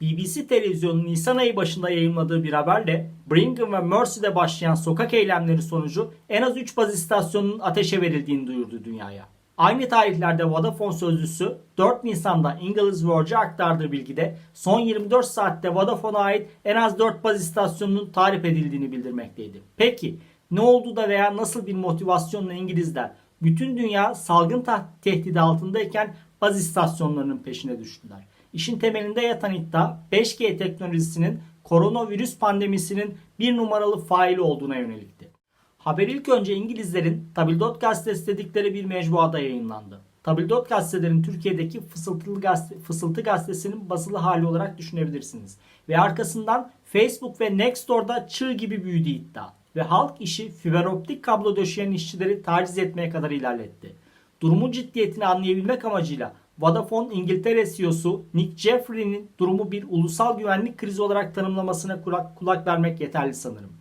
BBC televizyonunun Nisan ayı başında yayınladığı bir haberle Brigham ve Mersey'de başlayan sokak eylemleri sonucu en az 3 baz istasyonunun ateşe verildiğini duyurdu dünyaya. Aynı tarihlerde Vodafone sözcüsü 4 Nisan'da İngiliz Verge'e aktardığı bilgide son 24 saatte Vodafone'a ait en az 4 baz istasyonunun tarif edildiğini bildirmekteydi. Peki ne oldu da veya nasıl bir motivasyonla İngilizler bütün dünya salgın tehdidi altındayken baz istasyonlarının peşine düştüler. İşin temelinde yatan iddia 5G teknolojisinin koronavirüs pandemisinin bir numaralı faili olduğuna yönelikti. Haber ilk önce İngilizlerin Tabildot gazetesi dedikleri bir mecmuada yayınlandı. Tabildot gazetelerin Türkiye'deki Fısıltılı gazete, Fısıltı gazetesinin basılı hali olarak düşünebilirsiniz. Ve arkasından Facebook ve Nextdoor'da çığ gibi büyüdü iddia. Ve halk işi fiberoptik kablo döşeyen işçileri taciz etmeye kadar ilerletti. Durumun ciddiyetini anlayabilmek amacıyla Vodafone İngiltere CEO'su Nick Jeffrey'nin durumu bir ulusal güvenlik krizi olarak tanımlamasına kulak, kulak vermek yeterli sanırım.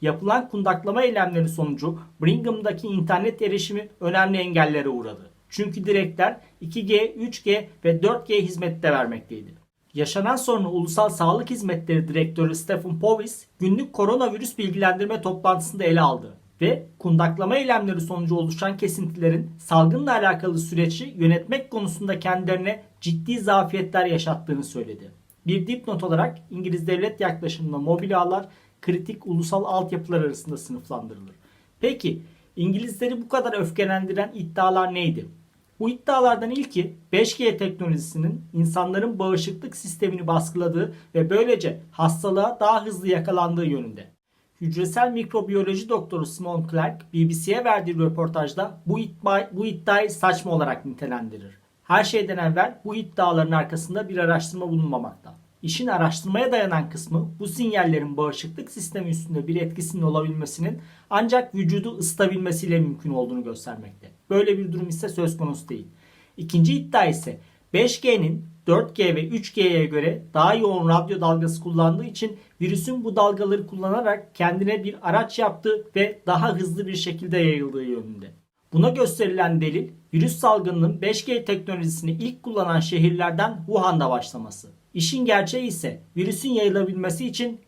Yapılan kundaklama eylemleri sonucu Brigham'daki internet erişimi önemli engellere uğradı. Çünkü direkler 2G, 3G ve 4G hizmette vermekteydi. Yaşanan sorunu Ulusal Sağlık Hizmetleri Direktörü Stephen Powis günlük koronavirüs bilgilendirme toplantısında ele aldı ve kundaklama eylemleri sonucu oluşan kesintilerin salgınla alakalı süreci yönetmek konusunda kendilerine ciddi zafiyetler yaşattığını söyledi. Bir dipnot olarak İngiliz devlet yaklaşımında mobil ağlar kritik ulusal altyapılar arasında sınıflandırılır. Peki İngilizleri bu kadar öfkelendiren iddialar neydi? Bu iddialardan ilki 5G teknolojisinin insanların bağışıklık sistemini baskıladığı ve böylece hastalığa daha hızlı yakalandığı yönünde. Hücresel mikrobiyoloji doktoru Simon Clark BBC'ye verdiği röportajda bu, iddia, bu iddiayı saçma olarak nitelendirir. Her şeyden evvel bu iddiaların arkasında bir araştırma bulunmamakta. İşin araştırmaya dayanan kısmı bu sinyallerin bağışıklık sistemi üstünde bir etkisinin olabilmesinin ancak vücudu ısıtabilmesiyle mümkün olduğunu göstermekte. Böyle bir durum ise söz konusu değil. İkinci iddia ise 5G'nin 4G ve 3G'ye göre daha yoğun radyo dalgası kullandığı için virüsün bu dalgaları kullanarak kendine bir araç yaptığı ve daha hızlı bir şekilde yayıldığı yönünde. Buna gösterilen delil virüs salgınının 5G teknolojisini ilk kullanan şehirlerden Wuhan'da başlaması. İşin gerçeği ise virüsün yayılabilmesi için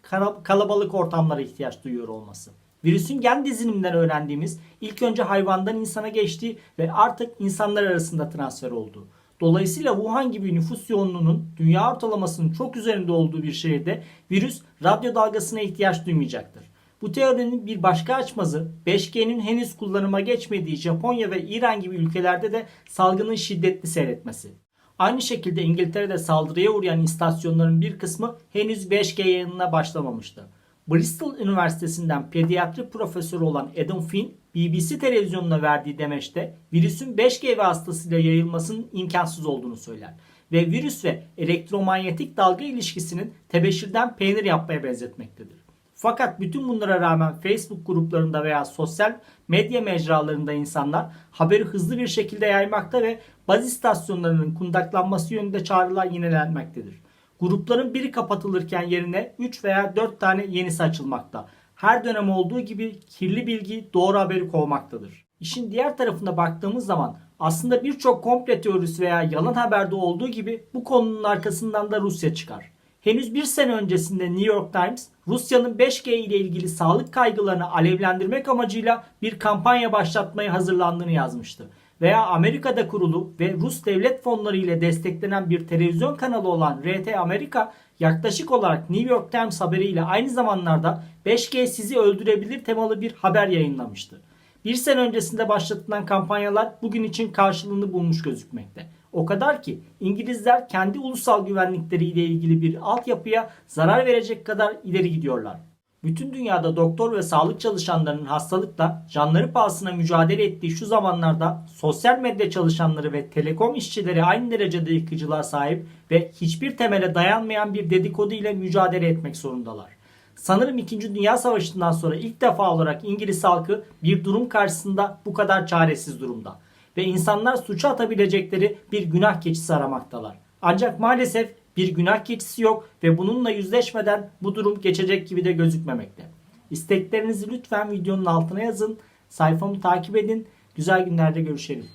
kalabalık ortamlara ihtiyaç duyuyor olması. Virüsün gen diziliminden öğrendiğimiz ilk önce hayvandan insana geçtiği ve artık insanlar arasında transfer olduğu. Dolayısıyla Wuhan gibi nüfus yoğunluğunun dünya ortalamasının çok üzerinde olduğu bir şehirde virüs radyo dalgasına ihtiyaç duymayacaktır. Bu teorinin bir başka açmazı 5G'nin henüz kullanıma geçmediği Japonya ve İran gibi ülkelerde de salgının şiddetli seyretmesi. Aynı şekilde İngiltere'de saldırıya uğrayan istasyonların bir kısmı henüz 5G yayınına başlamamıştı. Bristol Üniversitesi'nden pediatri profesörü olan Adam Finn, BBC televizyonuna verdiği demeçte virüsün 5G vasıtasıyla yayılmasının imkansız olduğunu söyler. Ve virüs ve elektromanyetik dalga ilişkisinin tebeşirden peynir yapmaya benzetmektedir. Fakat bütün bunlara rağmen Facebook gruplarında veya sosyal medya mecralarında insanlar haberi hızlı bir şekilde yaymakta ve baz istasyonlarının kundaklanması yönünde çağrılar yenilenmektedir. Grupların biri kapatılırken yerine 3 veya 4 tane yenisi açılmakta. Her dönem olduğu gibi kirli bilgi doğru haberi kovmaktadır. İşin diğer tarafına baktığımız zaman aslında birçok komple teorisi veya yalan haberde olduğu gibi bu konunun arkasından da Rusya çıkar. Henüz bir sene öncesinde New York Times, Rusya'nın 5G ile ilgili sağlık kaygılarını alevlendirmek amacıyla bir kampanya başlatmaya hazırlandığını yazmıştı. Veya Amerika'da kurulu ve Rus devlet fonları ile desteklenen bir televizyon kanalı olan RT Amerika yaklaşık olarak New York Times haberiyle aynı zamanlarda 5G sizi öldürebilir temalı bir haber yayınlamıştı. Bir sene öncesinde başlatılan kampanyalar bugün için karşılığını bulmuş gözükmekte. O kadar ki İngilizler kendi ulusal güvenlikleri ile ilgili bir altyapıya zarar verecek kadar ileri gidiyorlar. Bütün dünyada doktor ve sağlık çalışanlarının hastalıkla canları pahasına mücadele ettiği şu zamanlarda sosyal medya çalışanları ve telekom işçileri aynı derecede yıkıcılığa sahip ve hiçbir temele dayanmayan bir dedikodu ile mücadele etmek zorundalar. Sanırım 2. Dünya Savaşı'ndan sonra ilk defa olarak İngiliz halkı bir durum karşısında bu kadar çaresiz durumda. Ve insanlar suça atabilecekleri bir günah keçisi aramaktalar. Ancak maalesef bir günah keçisi yok ve bununla yüzleşmeden bu durum geçecek gibi de gözükmemekte. İsteklerinizi lütfen videonun altına yazın. Sayfamı takip edin. Güzel günlerde görüşelim.